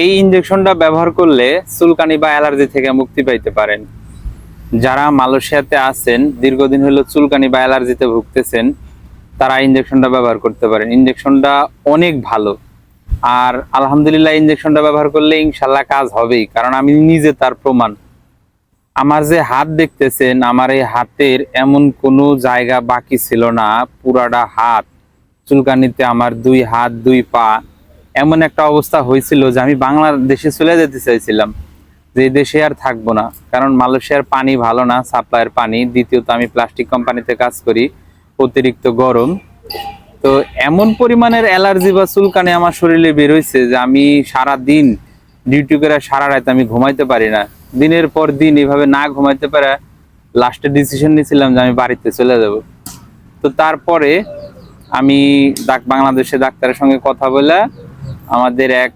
এই ইনজেকশনটা ব্যবহার করলে চুলকানি বা অ্যালার্জি থেকে মুক্তি পাইতে পারেন। যারা মালয়েশিয়াতে আছেন, দীর্ঘদিন হলো চুলকানি বা অ্যালার্জিতে ভুগতেছেন, তারা ইনজেকশনটা ব্যবহার করতে পারেন। ইনজেকশনটা অনেক ভালো। আর আলহামদুলিল্লাহ ইনজেকশনটা ব্যবহার করলে ইনশাল্লাহ কাজ হবেই, কারণ আমি নিজে তার প্রমাণ। আমার যে হাত দেখতেছেন, আমার এই হাতের এমন কোনো জায়গা বাকি ছিল না, পুরাটা হাত। চুলকানিতে আমার দুই হাত, দুই পা এমন একটা অবস্থা হয়েছিল যে আমি বাংলাদেশে চলে যেতে চাইছিলাম, যে দেশে আর থাকব না। কারণ মালয়েশিয়ার পানি ভালো না, সাপ্লাইয়ের পানি। দ্বিতীয়ত আমি প্লাস্টিক কোম্পানিতে কাজ করি, অতিরিক্ত গরম। তো এমন পরিমাণের অ্যালার্জি বা চুলকানি আমার শরীরে বের হয়েছে যে আমি সারা দিন ডিউটি করে সারা রাত আমি ঘুমাইতে পারি না। দিনের পর দিন এভাবে না ঘুমাইতে পারে লাস্টে ডিসিশন নিয়েছিলাম যে আমি বাড়িতে চলে যাব। তো তারপরে আমি ডাক বাংলাদেশে ডাক্তারের সঙ্গে কথা বলে আমাদের এক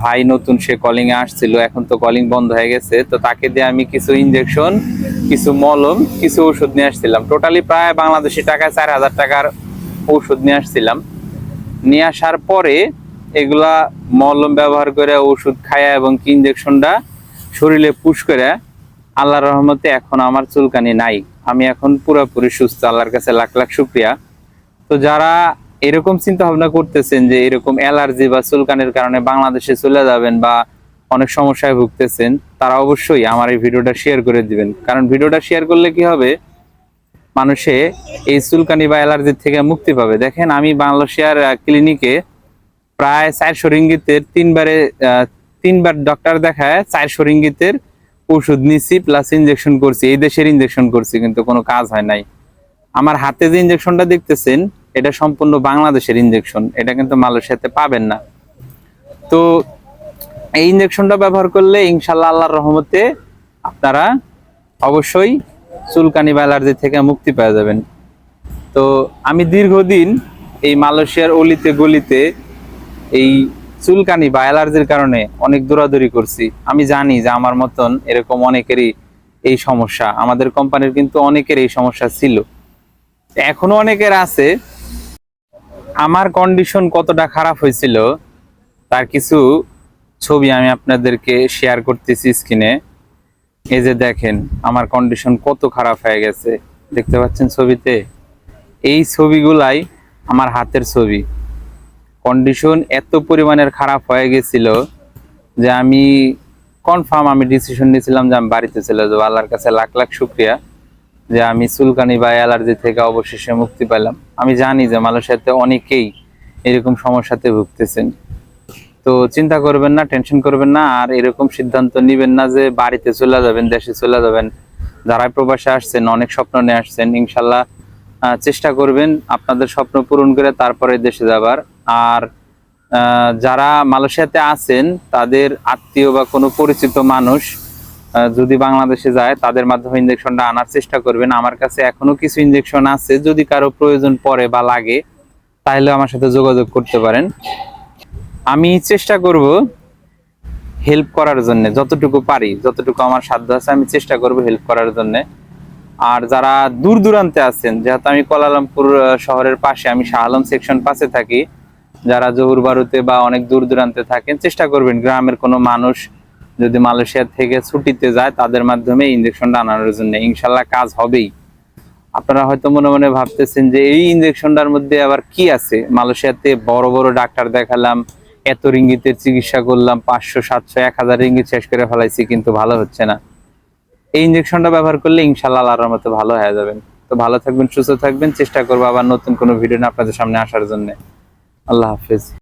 ভাই নতুন সে কলিং আসছিল, এখন তো কলিং বন্ধ হয়ে গেছে, তো তাকে দিয়ে আমি কিছু ইনজেকশন কিছু মলম, কিছু ওষুধ নিয়ে আসছিলাম। টোটালি প্রায় বাংলাদেশি টাকায় চার হাজার টাকার ওষুধ নিয়ে আসছিলাম। নিয়ে আসার পরে এগুলা মলম ব্যবহার করে ওষুধ খায়া এবং কি ইনজেকশনটা শরীরে পুশ করে, আল্লাহর রহমতে এখন আমার চুলকানি নাই। আমি এখন পুরোপুরি সুস্থ, আল্লাহর কাছে লাখ লাখ শুক্রিয়া। তো যারা এরকম চিন্তা ভাবনা করতেছেন যে এরকম অ্যালার্জি বা চুলকানির কারণে বাংলাদেশে চলে যাবেন বা অনেক সমস্যায় ভুগতেছেন, তারা অবশ্যই আমার এই ভিডিওটা শেয়ার করে দিবেন। কারণ ভিডিওটা শেয়ার করলে কি হবে? মানুষে এই চুলকানি বা অ্যালার্জির থেকে মুক্তি পাবে। দেখেন, আমি বাংলাদেশের ক্লিনিকে প্রায় চারশো রিঙ্গিতের তিনবারে তিনবার ডক্টর দেখায় চারশো রিঙ্গিতের ওষুধ নিছি প্লাস ইনজেকশন করছি। এই দেশের ইঞ্জেকশন করছি, কিন্তু কোনো কাজ হয় নাই। আমার হাতে যে ইনজেকশনটা দেখতেছেন এটা সম্পূর্ণ বাংলাদেশের ইনজেকশন এটা কিন্তু মালয়েশিয়াতে পাবেন না। তো এই ইনজেকশনটা ব্যবহার করলে ইনশাল্লাহ আল্লাহর রহমতে আপনারা অবশ্যই চুলকানি বা অ্যালার্জি থেকে মুক্তি পাওয়া যাবেন। তো আমি দীর্ঘদিন এই মালয়েশিয়ার অলিতে গলিতে এই চুলকানি বা অ্যালার্জির কারণে অনেক দৌড়াদৌড়ি করছি। আমি জানি যে আমার মতন এরকম অনেকেরই এই সমস্যা, আমাদের কোম্পানির কিন্তু অনেকের এই সমস্যা ছিল। এখনও অনেকের আছে আমার কন্ডিশন কতটা খারাপ হয়েছিল, তার কিছু ছবি আমি আপনাদেরকে শেয়ার করতেছি স্ক্রিনে এই যে দেখেন, আমার কন্ডিশন কত খারাপ হয়ে গেছে, দেখতে পাচ্ছেন ছবিতে? এই ছবিগুলাই আমার হাতের ছবি। কন্ডিশন এত পরিমাণের খারাপ হয়ে গেছিল যে আমি কনফার্ম আমি ডিসিশন নিয়েছিলাম যে আমি বাড়িতে চলে যাব। আল্লাহর কাছে লাখ লাখ শুক্রিয়া। যে আমি চুলকানি বা অ্যালার্জি থেকে অবশেষে মুক্তি পেলাম। আমি জানি যে মালয়েশিয়াতে অনেকেই এরকম সমস্যাতে ভুগতেছেন। তো চিন্তা করবেন না, টেনশন করবেন না, আর এরকম সিদ্ধান্ত নিবেন না যে বাড়িতে চলে যাবেন, দেশে চলে যাবেন। যারা প্রবাসে আসছেন, অনেক স্বপ্ন নিয়ে আসছেন, ইনশাল্লাহ চেষ্টা করবেন আপনাদের স্বপ্ন পূরণ করে তারপরে দেশে যাবার। আর যারা মালয়েশিয়াতে আছেন, তাদের আত্মীয় বা কোনো পরিচিত মানুষ যদি বাংলাদেশে যায়, তাদের মাধ্যমে ইনজেকশনটা আনার চেষ্টা করবেন। আমার কাছে এখনও কিছু ইনজেকশন আছে। যদি কারও প্রয়োজন পড়ে বা লাগে, তাহলে আমার সাথে যোগাযোগ করতে পারেন। আমি চেষ্টা করব হেল্প করার জন্য, যতটুকু পারি, যতটুকু আমার সাধ্য আছে, আমি চেষ্টা করব হেল্প করার জন্য। আর যারা দূর দূরান্তে আছেন, যেহেতু আমি কোলালামপুর শহরের পাশে, আমি শাহ আলম সেকশন পাশে থাকি। যারা জহুর বারুতে বা অনেক দূর দূরান্তে থাকেন, চেষ্টা করবেন, গ্রামের কোনো মানুষ যদি মালয়েশিয়া থেকে ছুটিতে যায়, তাদের মাধ্যমে ইনজেকশনটা আনানোর জন্য ইনশাল্লাহ কাজ হবেই। আপনারা হয়তো মনে মনে ভাবতেছেন যে এই ইনজেকশনটার মধ্যে আবার কি আছে? মালয়েশিয়াতে বড় বড় ডাক্তার দেখালাম, এত রিঙ্গিতের চিকিৎসা করলাম, পাঁচশো, সাতশো, এক হাজার রিঙ্গিত শেষ করে ফেলাইছি, কিন্তু ভালো হচ্ছে না। এই ইনজেকশনটা ব্যবহার করলে ইনশাল্লাহ আল্লাহর মতো ভালো হয়ে যাবেন। তো ভালো থাকবেন, সুস্থ থাকবেন, চেষ্টা করব আবার নতুন কোনো ভিডিও নিয়ে আপনাদের সামনে আসার জন্য। আল্লাহ হাফিজ।